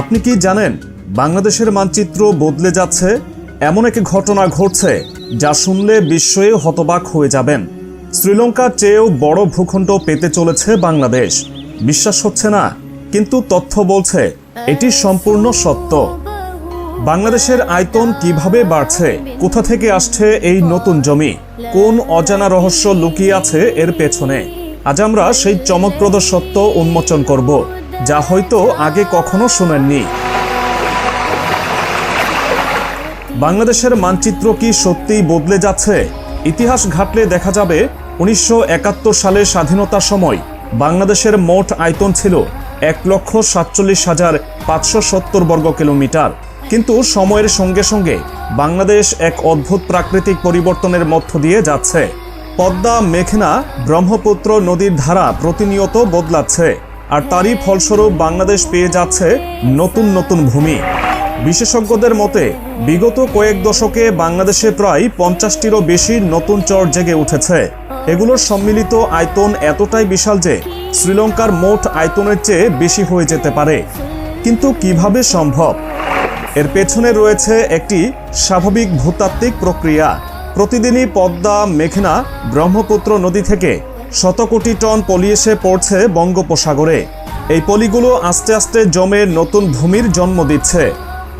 আপনি কি জানেন, বাংলাদেশের মানচিত্র বদলে যাচ্ছে? এমন এক ঘটনা ঘটছে যা শুনলে বিস্ময়ে হতবাক হয়ে যাবেন। শ্রীলঙ্কার চেয়েও বড় ভূখণ্ড পেতে চলেছে বাংলাদেশ। বিশ্বাস হচ্ছে না, কিন্তু তথ্য বলছে এটি সম্পূর্ণ সত্য। বাংলাদেশের আয়তন কীভাবে বাড়ছে, কোথা থেকে আসছে এই নতুন জমি, কোন অজানা রহস্য লুকিয়ে আছে এর পেছনে, আজ আমরা সেই চমকপ্রদ সত্য উন্মোচন করব। যা হয়তো আগে কখনো শোনেননি। বাংলাদেশের মানচিত্র কি সত্যিই বদলে যাচ্ছে? ইতিহাস ঘাটলে দেখা যাবে উনিশশো একাত্তর সালে স্বাধীনতার সময় বাংলাদেশের মোট আয়তন ছিল এক লক্ষ সাতচল্লিশ হাজার পাঁচশো সত্তর বর্গ কিলোমিটার। কিন্তু সময়ের সঙ্গে সঙ্গে বাংলাদেশ এক অদ্ভুত প্রাকৃতিক পরিবর্তনের মধ্য দিয়ে যাচ্ছে। পদ্মা, মেঘনা, ব্রহ্মপুত্র নদীর ধারা প্রতিনিয়ত বদলাচ্ছে। আর তারই ফলস্বরূপ বাংলাদেশ পেয়ে যাচ্ছে নতুন নতুন ভূমি। বিশেষজ্ঞদের মতে, বিগত কয়েক দশকে বাংলাদেশে প্রায় পঞ্চাশটিরও বেশি নতুন চর জেগে উঠেছে। এগুলোর সম্মিলিত আয়তন এতটাই বিশাল যে শ্রীলঙ্কার মোট আয়তনের চেয়ে বেশি হয়ে যেতে পারে। কিন্তু কীভাবে সম্ভব? এর পেছনে রয়েছে একটি স্বাভাবিক ভূতাত্ত্বিক প্রক্রিয়া। প্রতিদিনই পদ্মা, মেঘনা, ব্রহ্মপুত্র নদী থেকে শত কোটি টন পলি এসে পড়ছে বঙ্গোপসাগরে। এই পলিগুলো আস্তে আস্তে জমে নতুন ভূমির জন্ম দিচ্ছে,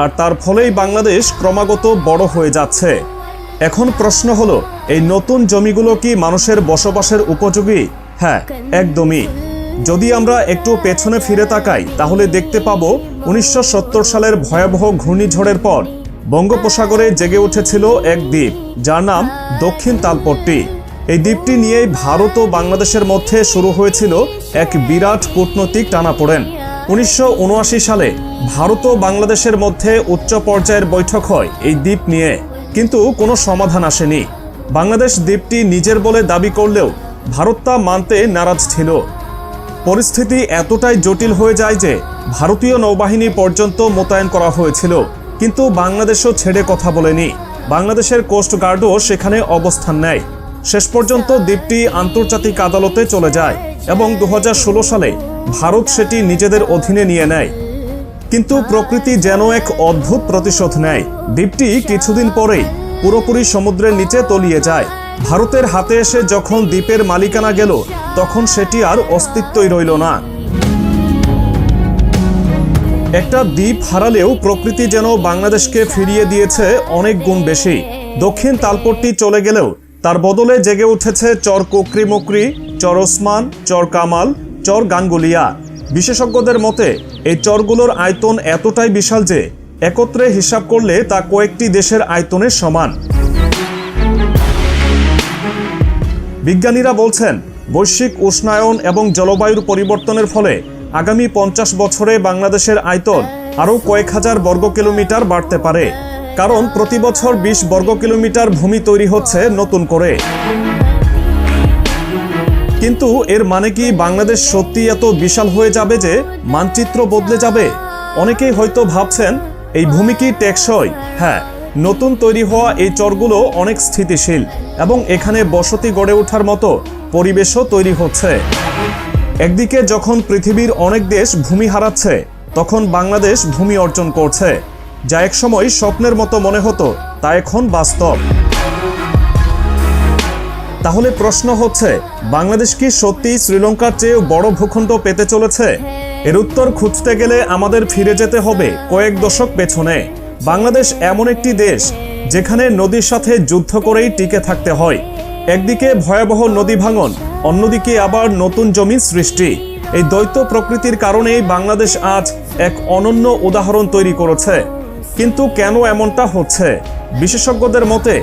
আর তার ফলেই বাংলাদেশ ক্রমাগত বড় হয়ে যাচ্ছে। এখন প্রশ্ন হলো, এই নতুন জমিগুলো কি মানুষের বসবাসের উপযোগী? হ্যাঁ একদমই। যদি আমরা একটু পেছনে ফিরে তাকাই, তাহলে দেখতে পাবো উনিশশো সালের ভয়াবহ ঘূর্ণিঝড়ের পর বঙ্গোপসাগরে জেগে উঠেছিল এক দ্বীপ, যার নাম দক্ষিণ তালপট্টি। এই দ্বীপটি নিয়েই ভারত ও বাংলাদেশের মধ্যে শুরু হয়েছিল এক বিরাট কূটনৈতিক টানাপোড়েন। উনিশশো উনআশি সালে ভারত ও বাংলাদেশের মধ্যে উচ্চ পর্যায়ের বৈঠক হয় এই দ্বীপ নিয়ে। কিন্তু কোনো সমাধান আসেনি। বাংলাদেশ দ্বীপটি নিজের বলে দাবি করলেও ভারত তা মানতে নারাজ ছিল। পরিস্থিতি এতটাই জটিল হয়ে যায় যে ভারতীয় নৌবাহিনী পর্যন্ত মোতায়েন করা হয়েছিল। কিন্তু বাংলাদেশও ছেড়ে কথা বলেনি। বাংলাদেশের কোস্ট গার্ডও সেখানে অবস্থান নেয়। শেষ পর্যন্ত দ্বীপটি আন্তর্জাতিক আদালতে চলে যায় এবং দু হাজার ষোলো সালে ভারত সেটি নিজেদের অধীনে নিয়ে নেয়। কিন্তু প্রকৃতি যেন এক অদ্ভুত প্রতিশোধ নেয়। দ্বীপটি কিছুদিন পরেই পুরোপুরি সমুদ্রের নিচে তলিয়ে যায়। ভারতের হাতে এসে যখন দ্বীপের মালিকানা গেল, তখন সেটি আর অস্তিত্বই রইল না। একটা দ্বীপ হারালেও প্রকৃতি যেন বাংলাদেশকে ফিরিয়ে দিয়েছে অনেক গুণ বেশি। দক্ষিণ তালপট্টি চলে গেলেও তার বদলে জেগে উঠেছে চর কোকরি মকরি, চর ওসমান, চর কামাল, চর গাঙ্গুলিয়া। বিশেষজ্ঞদের মতে, এই চরগুলোর আয়তন এতটাই বিশাল যে, একত্রে হিসাব করলে তা কয়েকটি দেশের আয়তনের সমান। বিজ্ঞানীরা বলছেন, বৈশ্বিক উষ্ণায়ন এবং জলবায়ুর পরিবর্তনের ফলে আগামী পঞ্চাশ বছরে বাংলাদেশের আয়তন আরও কয়েক হাজার বর্গ কিলোমিটার বাড়তে পারে। কারণ প্রতি বছর বিশ বর্গ কিলোমিটার ভূমি তৈরি হচ্ছে নতুন করে। কিন্তু এর মানে কি বাংলাদেশ সত্যি এত বিশাল হয়ে যাবে যে মানচিত্র বদলে যাবে? অনেকেই হয়তো ভাবছেন, এই ভূমি কি টেকসই? হ্যাঁ নতুন তৈরি হওয়া এই চরগুলো অনেক স্থিতিশীল এবং এখানে বসতি গড়ে ওঠার মতো পরিবেশও তৈরি হচ্ছে। একদিকে যখন পৃথিবীর অনেক দেশ ভূমি হারাচ্ছে, তখন বাংলাদেশ ভূমি অর্জন করছে। যা একসময় স্বপ্নের মতো মনে হতো, তা এখন বাস্তব। তাহলে প্রশ্ন হচ্ছে, বাংলাদেশ কি সত্যি শ্রীলঙ্কার চেয়েও বড় ভূখণ্ড পেতে চলেছে? এর উত্তর খুঁজতে গেলে আমাদের ফিরে যেতে হবে কয়েক দশক পেছনে। বাংলাদেশ এমন একটি দেশ, যেখানে নদীর সাথে যুদ্ধ করেই টিকে থাকতে হয়। একদিকে ভয়াবহ নদী ভাঙন, অন্যদিকে আবার নতুন জমি সৃষ্টি। এই দ্বৈত প্রকৃতির কারণেই বাংলাদেশ আজ এক অনন্য উদাহরণ তৈরি করেছে। কিন্তু কেন এমনটা হচ্ছে? বিশেষজ্ঞদের মতে,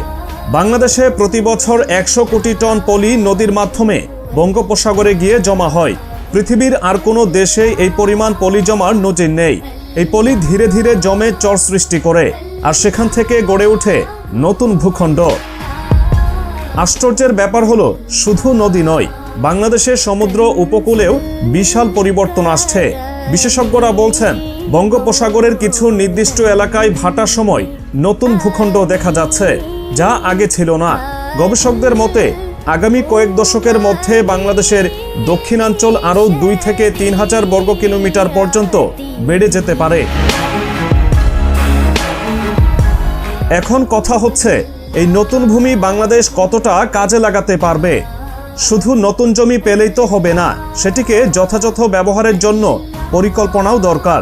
বাংলাদেশে প্রতি বছর একশো কোটি টন পলি নদীর মাধ্যমে বঙ্গোপসাগরে গিয়ে জমা হয়। পৃথিবীর আর কোনো দেশে এই পরিমাণ পলি জমার নজির নেই। এই পলি ধীরে ধীরে জমে চর সৃষ্টি করে, আর সেখান থেকে গড়ে ওঠে নতুন ভূখণ্ড। আশ্চর্যের ব্যাপার হলো, শুধু নদী নয়, বাংলাদেশের সমুদ্র উপকূলেও বিশাল পরিবর্তন আসছে। বিশেষজ্ঞরা বলছেন, বঙ্গোপসাগরের কিছু নির্দিষ্ট এলাকায় ভাটার সময় নতুন ভূখণ্ড দেখা যাচ্ছে, যা আগে ছিল না। গবেষকদের মতে, আগামী কয়েক দশকের মধ্যে বাংলাদেশের দক্ষিণাঞ্চল আরও দুই থেকে তিন হাজার বর্গ কিলোমিটার পর্যন্ত বেড়ে যেতে পারে। এখন কথা হচ্ছে, এই নতুন ভূমি বাংলাদেশ কতটা কাজে লাগাতে পারবে? শুধু নতুন জমি পেলেই তো হবে না, সেটিকে যথাযথ ব্যবহারের জন্য পরিকল্পনাও দরকার।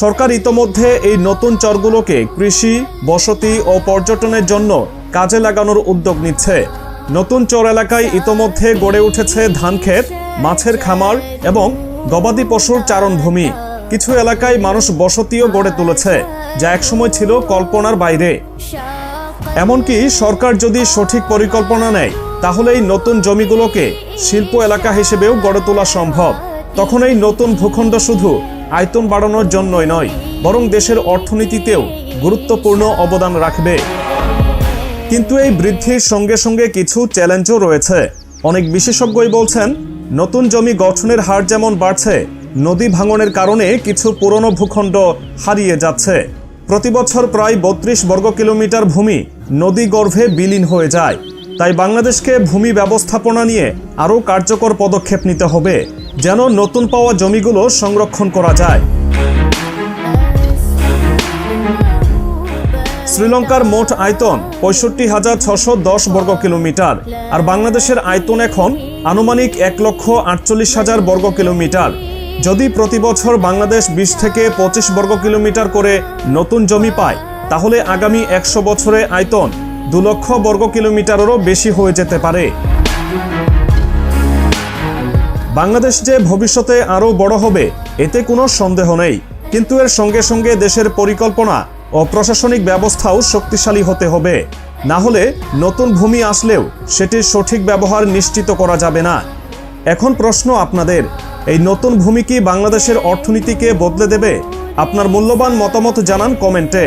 সরকার ইতোমধ্যে এই নতুন চরগুলোকে কৃষি, বসতি ও পর্যটনের জন্য কাজে লাগানোর উদ্যোগ নিচ্ছে। নতুন চর এলাকায় ইতোমধ্যে গড়ে উঠেছে ধানক্ষেত মাছের খামার এবং গবাদি পশুর চারণভূমি। কিছু এলাকায় মানুষ বসতিও গড়ে তুলেছে, যা একসময় ছিল কল্পনার বাইরে। এমনকি সরকার যদি সঠিক পরিকল্পনা নেয়, তাহলে এই নতুন জমিগুলোকে শিল্প এলাকা হিসেবেও গড়ে তোলা সম্ভব। তখন এই নতুন ভূখণ্ড শুধু আয়তন বাড়ানোর জন্যই নয়, বরং দেশের অর্থনীতিতেও গুরুত্বপূর্ণ অবদান রাখবে। কিন্তু এই বৃদ্ধির সঙ্গে সঙ্গে কিছু চ্যালেঞ্জও রয়েছে। অনেক বিশেষজ্ঞই বলছেন, নতুন জমি গঠনের হার যেমন বাড়ছে, নদী ভাঙনের কারণে কিছু পুরনো ভূখণ্ড হারিয়ে যাচ্ছে। প্রতি বছর প্রায় বত্রিশ বর্গ কিলোমিটার ভূমি নদী গর্ভে বিলীন হয়ে যায়। তাই বাংলাদেশকে ভূমি ব্যবস্থাপনা নিয়ে আরও কার্যকর পদক্ষেপ নিতে হবে। যেন নতুন পাওয়া জমিগুলো সংরক্ষণ করা যায়। শ্রীলঙ্কার মোট আয়তন পঁয়ষট্টি হাজার ছশো দশ বর্গ কিলোমিটার, আর বাংলাদেশের আয়তন এখন আনুমানিক এক লক্ষ আটচল্লিশ হাজার বর্গ কিলোমিটার। যদি প্রতি বছর বাংলাদেশ বিশ থেকে পঁচিশ বর্গ কিলোমিটার করে নতুন জমি পায়, তাহলে আগামী একশো বছরে আয়তন দু লক্ষ বর্গ কিলোমিটারেরও বেশি হয়ে যেতে পারে। বাংলাদেশ যে ভবিষ্যতে আরও বড় হবে, এতে কোনো সন্দেহ নেই। কিন্তু এর সঙ্গে সঙ্গে দেশের পরিকল্পনা ও প্রশাসনিক ব্যবস্থাও শক্তিশালী হতে হবে। না হলে নতুন ভূমি আসলেও সেটির সঠিক ব্যবহার নিশ্চিত করা যাবে না। এখন প্রশ্ন আপনাদের, এই নতুন ভূমি কি বাংলাদেশের অর্থনীতিকে বদলে দেবে? আপনার মূল্যবান মতামত জানান কমেন্টে।